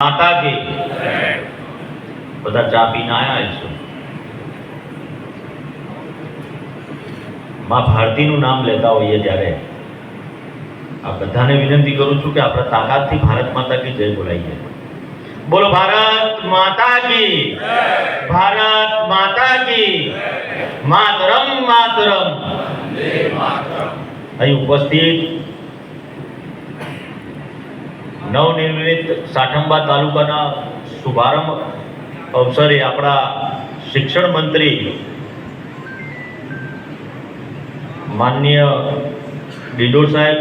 માતા કે બધા ચા પીને આયા છો. માં ભારતીનું નામ લેતા હોઈએ ત્યારે આ બધાને વિનંતી કરું છું કે આપણે તાકાતથી ભારત માતા કી જય બોલાઈએ. બોલો, ભારત માતા કી ભારત માતા કી માતરમ માતરમ. અહીં ઉપસ્થિત નવનિર્મિત સાઠંબા તાલુકાના શુભારંભ અવસરે આપણા શિક્ષણ મંત્રી માન્ય ડીડો સાહેબ,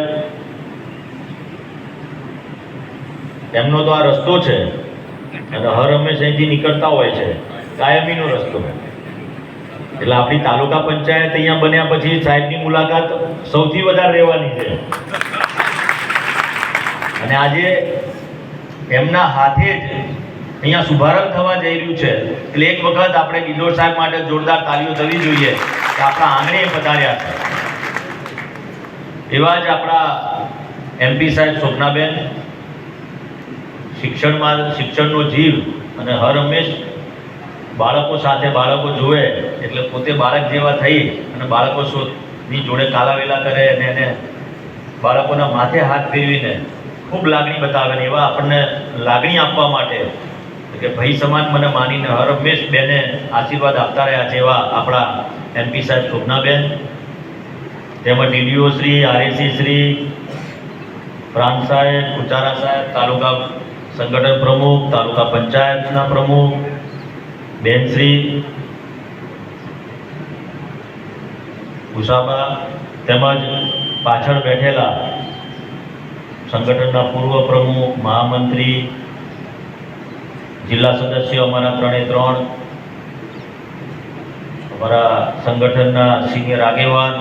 એમનો તો આ રસ્તો છે અને હર હંમેશ અહીંથી નીકળતા હોય છે, કાયમીનો રસ્તો એટલે આપણી તાલુકા પંચાયત અહીંયા બન્યા પછી સાહેબની મુલાકાત સૌથી વધારે રહેવાની છે. અને આજે એમના હાથે જ અહીંયા શુભારંભ થવા જઈ રહ્યું છે. એટલે એક વખત આપણે કિશોર સાહેબ માટે જોરદાર તાલીઓ થવી જોઈએ કે આપણા આંગણે પધાર્યા છે. એવા જ આપણા એમપી સાહેબ સ્વપ્નાબેન શિક્ષણમાં શિક્ષણનો જીવ અને હર હંમેશ બાળકો સાથે બાળકો જુએ એટલે પોતે બાળક જેવા થઈ અને બાળકો ની જોડે કાલાવેલા કરે અને એને બાળકોના માથે હાથ ફેરવીને ખૂબ લાગણી બતાવે ને એવા આપણને લાગણી આપવા માટે કે ભાઈ સમાન મને માનીને હર હંમેશ બેને આશીર્વાદ આપતા રહ્યા છે એવા આપણા એમપી સાહેબ શોભનાબેન, તેમજ ડીડીઓ શ્રી આરએસી શ્રી, પ્રાંત સાહેબ કુચારા સાહેબ, તાલુકા સંગઠન પ્રમુખ, તાલુકા પંચાયતના પ્રમુખ બેનશ્રી ઉષાબા, તેમજ પાછળ બેઠેલા સંગઠનના પૂર્વ પ્રમુખ, મહામંત્રી, જિલ્લા સદસ્યો અમારા ત્રણે ત્રણ, અમારા સંગઠનના સિનિયર આગેવાન,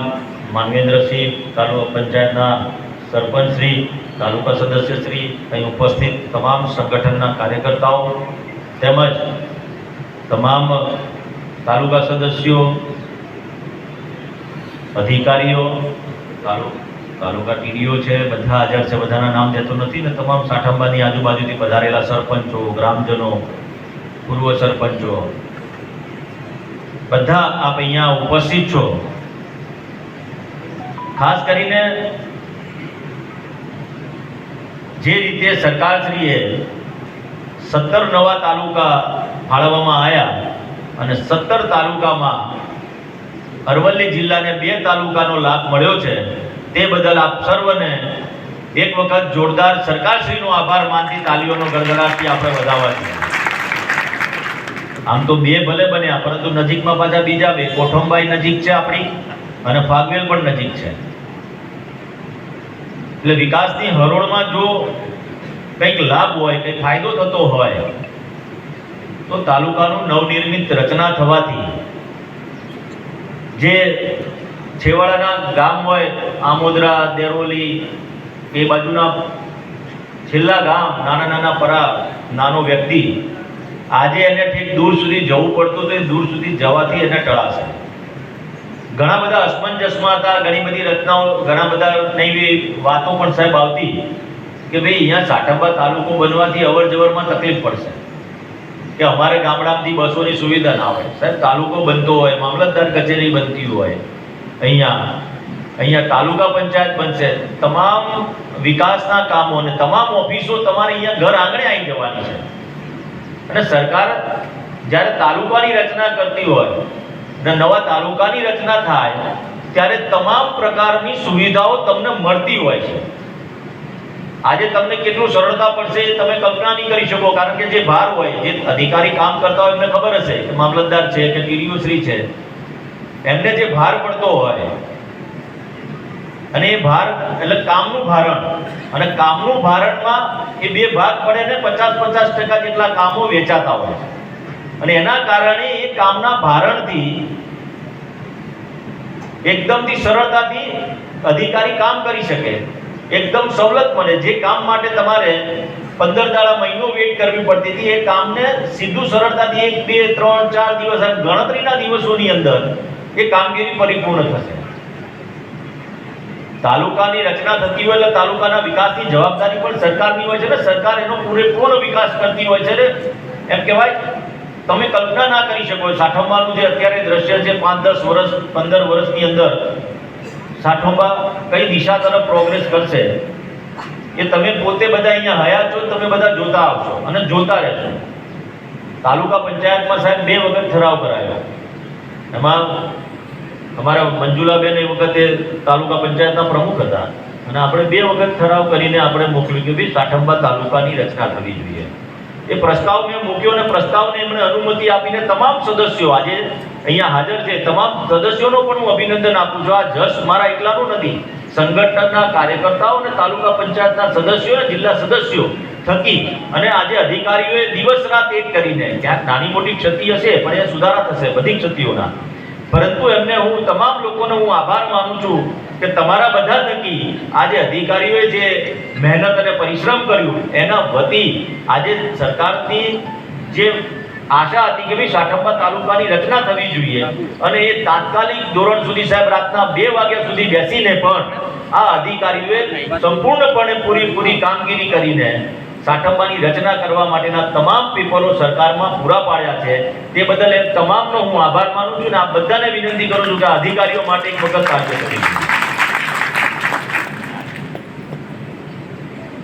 માનવેન્દ્રસિંહ, તાલુકા પંચાયતના સરપંચશ્રી, તાલુકા સદસ્યશ્રી, અહીં ઉપસ્થિત તમામ સંગઠનના કાર્યકર્તાઓ તેમજ તમામ તાલુકા સદસ્યો, અધિકારીઓ તાલુ તાલુકા ટીડીઓ છે, બધા હાજર છે, બધાના નામ દેતો નથી ને તમામ સાઠંબાની આજુબાજુથી પધારેલા સરપંચો, ગ્રામજનો, પૂર્વ સરપંચો. બધા આપ અહીંયા ઉપસ્થિત છો. ખાસ કરીને જે રીતે સરકારશ્રીએ સત્તર નવા તાલુકા ફાળવવામાં આવ્યા અને સત્તર તાલુકામાં અરવલ્લી જિલ્લાને બે તાલુકાનો લાભ મળ્યો છે તે બદલ આપ સર્વને એક વખત જોરદાર સરકારશ્રીનો આભાર માનતી તાલીઓનો ગડગડાટથી આપણે વધાવવા છીએ આમ તો બે ભલે બન્યા, પરંતુ નજીકમાં પાછા બીજા બે. કોઠમબાઈ નજીક છે આપણી અને ફાગવેલ પણ નજીક છે. એટલે વિકાસની હરોળમાં જો કંઈક લાભ હોય, કંઈક ફાયદો થતો હોય, તો તાલુકાનું નવનિર્મિત રચના થવાથી જે છેવાડાના ગામ હોય, આમોદરા, દેરોલી, એ બાજુના છેલ્લા ગામ, નાના નાના પરા, નાનો વ્યક્તિ, આજે એને ઠીક દૂર સુધી જવું પડતું તો એ દૂર સુધી જવાથી એને ટળાશે. ઘણા બધા અસમંજસમાં હતા, ઘણી બધી રચનાઓ, ઘણા બધા નવી વાતો પણ સાહેબ આવતી કે ભાઈ અહીંયા સાઠંબા તાલુકો બનવાથી અવર જવરમાં તકલીફ પડશે. કે અમારે ગામડામાંથી બસોની સુવિધા ના હોય. સાહેબ, તાલુકો બનતો હોય, મામલતદાર કચેરી બનતી હોય અહીંયા અહીંયા તાલુકા પંચાયત બનશે. તમામ વિકાસના કામો અને તમામ ઓફિસો તમારે અહીંયા ઘર આંગણે આવી જવાની છે. અને સરકાર જ્યારે તાલુકાની રચના કરતી હોય અને નવા તાલુકાની રચના થાય, ત્યારે તમામ પ્રકારની સુવિધાઓ તમને મળતી હોય છે. આજે તમને કેટલું સરળતા પડશે એ તમે કલ્પના નહીં કરી શકો, કારણ કે જે ભાર હોય, જે અધિકારી કામ કરતા હોય એમને ખબર હશે કે મામલતદાર છે કે ટીડીઓ શ્રી છે. એમને જે ભાર પડતો હોય, અને એ ભાર, એટલે કામનું ભારણ, અને કામનું ભારણમાં એ બે ભાગ પડે ને પચાસ પચાસ ટકા જેટલા કામો વેચાતા હોય અને એના કારણે એ કામના ભારણથી એકદમથી સરળતાથી અધિકારી કામ કરી શકે. એકદમ સવલત મળે. જે કામ માટે તમારે પંદર દાડા મહિનો વેઇટ કરવી પડતી હતી, એ કામને સીધું સરળતાથી એક, બે, ત્રણ, ચાર દિવસ ગણતરીના દિવસોની અંદર એ કામગીરી પરિપૂર્ણ થશે. તાલુકાની રચના થતી હોય એટલે તાલુકાના વિકાસની જવાબદારી પણ સરકારની હોય છે ને સરકાર એનો પૂરેપૂરો વિકાસ કરતી હોય છે ને એમ કહેવાય, તમે કલ્પના ના કરી શકો સાઠંબાનું જે અત્યારે દ્રશ્ય છે પાંચ દસ વર્ષ, પંદર વર્ષની અંદર સાઠંબા કઈ દિશા તરફ પ્રોગ્રેસ કરશે, એ તમે પોતે બધા અહીંયા હયા છો, તમે બધા જોતા આવશો અને જોતા રહેશો. તાલુકા પંચાયતમાં સાહેબ બે વખત ઠરાવ કરાયો. એમાં અમારા મંજુલાબેન એ વખતે તાલુકા પંચાયતના પ્રમુખ હતા. અને આપણે બે વખત ઠરાવ કરીને આપણે મોકલ્યું કે ભાઈ સાઠંબા તાલુકાની રચના થવી જોઈએ. એ પ્રસ્તાવ મેં મૂક્યો અને પ્રસ્તાવને એમણે અનુમતિ આપીને તમામ સદસ્યો, આજે અહીંયા હાજર છે, તમામ સદસ્યોનો પણ હું અભિનંદન આપું છું. આ જસ મારા એકલાનું નથી. સંગઠનના કાર્યકર્તાઓ અને તાલુકા પંચાયતના સદસ્યો અને જિલ્લા સદસ્યો થકી અને આજે અધિકારીઓએ દિવસ રાત એક કરીને, ક્યાંક નાની મોટી ક્ષતિ હશે, પણ એ સુધારા થશે, બધી ક્ષતિઓના. પરંતુ એમને હું તમામ લોકોનો હું આભાર માનું છું કે તમારા બધા થકી આજે અધિકારીઓએ જે મહેનત અને પરિશ્રમ કર્યું, એના વતી આજે સરકારની જે આશા હતી કે ભાઈ સાઠંબા તાલુકાની રચના થવી જોઈએ અને એ તાત્કાલિક ધોરણ સુધી સાહેબ રાતના બે વાગ્યા સુધી બેસીને પણ આ અધિકારીઓએ સંપૂર્ણપણે પૂરી પૂરી કામગીરી કરીને સાઠંબાની રચના કરવા માટેના તમામ પેપરો સરકારમાં પૂરા પાડ્યા છે. તે બદલ એમ તમામનો હું આભાર માનું છું અને આ બધાને વિનંતી કરું છું કે અધિકારીઓ માટે એક વખત કાર્ય કરી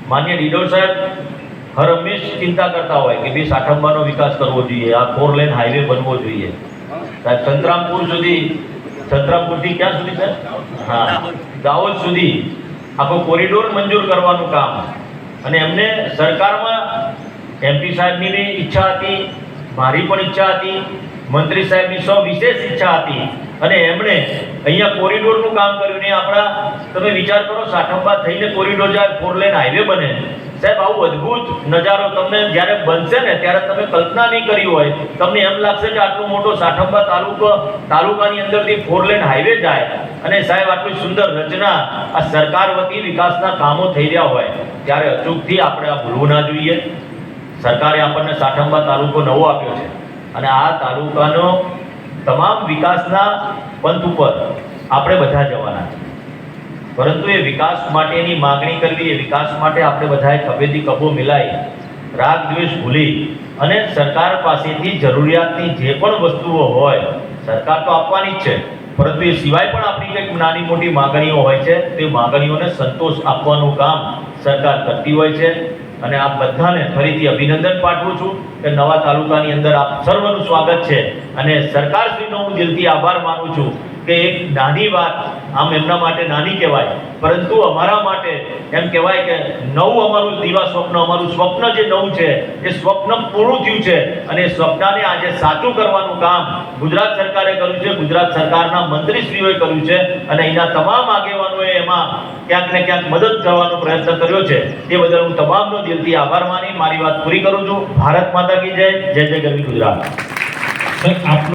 માન્ય ડીડો સાહેબ, હર હંમેશ ચિંતા કરતા હોય કે ભાઈ સાઠંબાનો વિકાસ કરવો જોઈએ, આ ફોર લેન હાઈવે બનવો જોઈએ. સાહેબ, સંતરામપુર સુધી, સંતરામપુરથી ક્યાં સુધી, સાહેબ? હા, દાહોદ સુધી આખો કોરિડોર મંજૂર કરવાનું કામ. અને એમને સરકારમાં એમપી સાહેબની ઈચ્છા હતી, મારી પણ ઈચ્છા હતી, મંત્રી સાહેબની સૌ વિશેષ ઈચ્છા હતી. અને એમણે અહીંયા કોરિડોરનું કામ કર્યું ને આપણા, તમે વિચાર કરો, સાઠંબા થઈને કોરિડોર જાય ફોર લેન હાઈવે બને. સાહેબ, આવું અદ્ભુત નજારો તમને જ્યારે બનશે ને, ત્યારે તમે કલ્પના નહીં કરી હોય. તમને એમ લાગશે કે આટલો મોટો સાઠંબા તાલુકો, તાલુકાની અંદરથી ફોર લેન હાઈવે જાય અને સાહેબ, આટલી સુંદર રચના આ સરકાર વતી વિકાસના કામો થઈ રહ્યા હોય, ત્યારે અચૂકથી આપણે આ ભૂલવું ના જોઈએ. સરકારે આપણને સાઠંબા તાલુકો નવો આપ્યો છે અને આ તાલુકાનો તમામ વિકાસના પંથ ઉપર આપણે બધા જવાના છે. પરંતુ એ વિકાસ માટેની માગણી કરવી, એ વિકાસ માટે આપણે બધાએ ખભેથી કબો મિલાઈ રાગ દ્વેષ ભૂલી અને સરકાર પાસેથી જરૂરિયાતની જે પણ વસ્તુઓ હોય, સરકાર તો આપવાની જ છે, પરંતુ એ સિવાય પણ આપણી કંઈક નાની મોટી માગણીઓ હોય છે, તે માગણીઓને સંતોષ આપવાનું કામ સરકાર કરતી હોય છે. અને આપ બધાને ફરીથી અભિનંદન પાઠવું છું કે નવા તાલુકાની અંદર આપ સર્વનું સ્વાગત છે. અને સરકારશ્રીનો હું દિલથી આભાર માનું છું કે એક નાની વાત આમ એમના માટે નાની કહેવાય. પરંતુ અમારા માટે એમ કહેવાય કે નવું અમારું દીવા સ્વપ્ન, અમારું સ્વપ્ન જે નવું છે, એ સ્વપ્ન પૂરું થયું છે અને એ સ્વપ્નને આજે સાચું કરવાનું કામ ગુજરાત સરકારે કર્યું છે. ગુજરાત સરકારના મંત્રીશ્રીઓએ કર્યું છે અને અહીંના તમામ આગેવાનોએ એમાં ક્યાંક ને ક્યાંક મદદ કરવાનો પ્રયત્ન કર્યો છે. તે બદલ હું તમામનો દિલથી આભાર માની, મારી વાત પૂરી કરું છું. ભારત માતા કી જય જય જય ગરવી ગુજરાત.